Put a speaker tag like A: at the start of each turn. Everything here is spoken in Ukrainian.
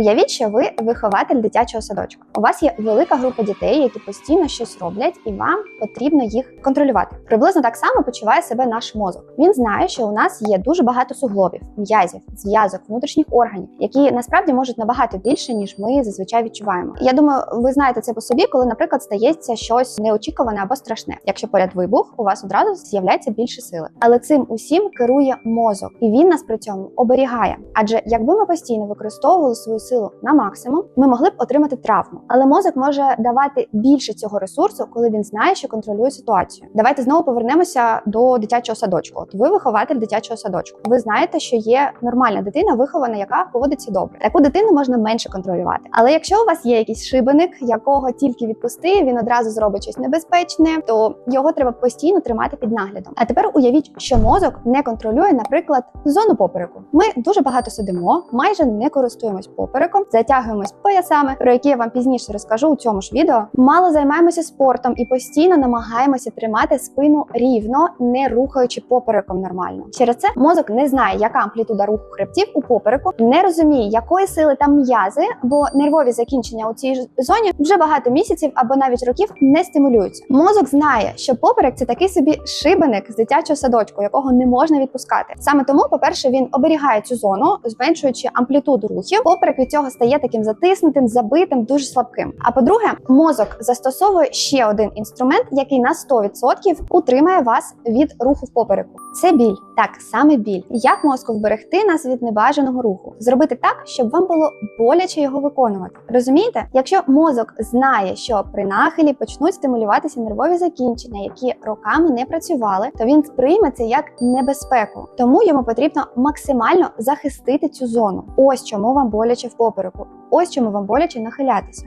A: Уявіть, що ви вихователь дитячого садочка. У вас є велика група дітей, які постійно щось роблять, і вам потрібно їх контролювати. Приблизно так само почуває себе наш мозок. Він знає, що у нас є дуже багато суглобів, м'язів, зв'язок, внутрішніх органів, які насправді можуть набагато більше, ніж ми зазвичай відчуваємо. Я думаю, ви знаєте це по собі, коли, наприклад, стається щось неочікуване або страшне. Якщо поряд вибух, у вас одразу з'являється більше сили. Але цим усім керує мозок, і він нас при цьому оберігає. Адже якби ми постійно використовували свою силу на максимум, ми могли б отримати травму. Але мозок може давати більше цього ресурсу, коли він знає, що контролює ситуацію. Давайте знову повернемося до дитячого садочку. От ви вихователь дитячого садочку. Ви знаєте, що є нормальна дитина, вихована, яка поводиться добре. Таку дитину можна менше контролювати. Але якщо у вас є якийсь шибеник, якого тільки відпусти, він одразу зробить щось небезпечне, то його треба постійно тримати під наглядом. А тепер уявіть, що мозок не контролює, наприклад, зону попереку. Ми дуже багато сидимо, майже не користуємось попереком, затягуємось поясами, про які я вам пізніше розкажу у цьому ж відео. Мало займаємося спортом і постійно намагаємося тримати спину рівно, не рухаючи попереком нормально. Через це мозок не знає, яка амплітуда руху хребтів у попереку, не розуміє, якої сили там м'язи, бо нервові закінчення у цій зоні вже багато місяців або навіть років не стимулюються. Мозок знає, що поперек це такий собі шибеник з дитячого садочку, якого не можна відпускати. Саме тому, по-перше, він оберігає цю зону, зменшуючи амплітуду рухів. Поперек від цього стає таким затиснутим, забитим, дуже слабким. А по-друге, мозок застосовує ще один інструмент, який на 100% утримає вас від руху в попереку. Це біль. Так, саме біль. Як мозку вберегти нас від небажаного руху? Зробити так, щоб вам було боляче його виконувати. Розумієте? Якщо мозок знає, що при нахилі почнуть стимулюватися нервові закінчення, які роками не працювали, то він сприйме це як небезпеку. Тому йому потрібно максимально захистити цю зону. Ось чому вам боляче в попереку. Ось чому вам боляче нахилятися.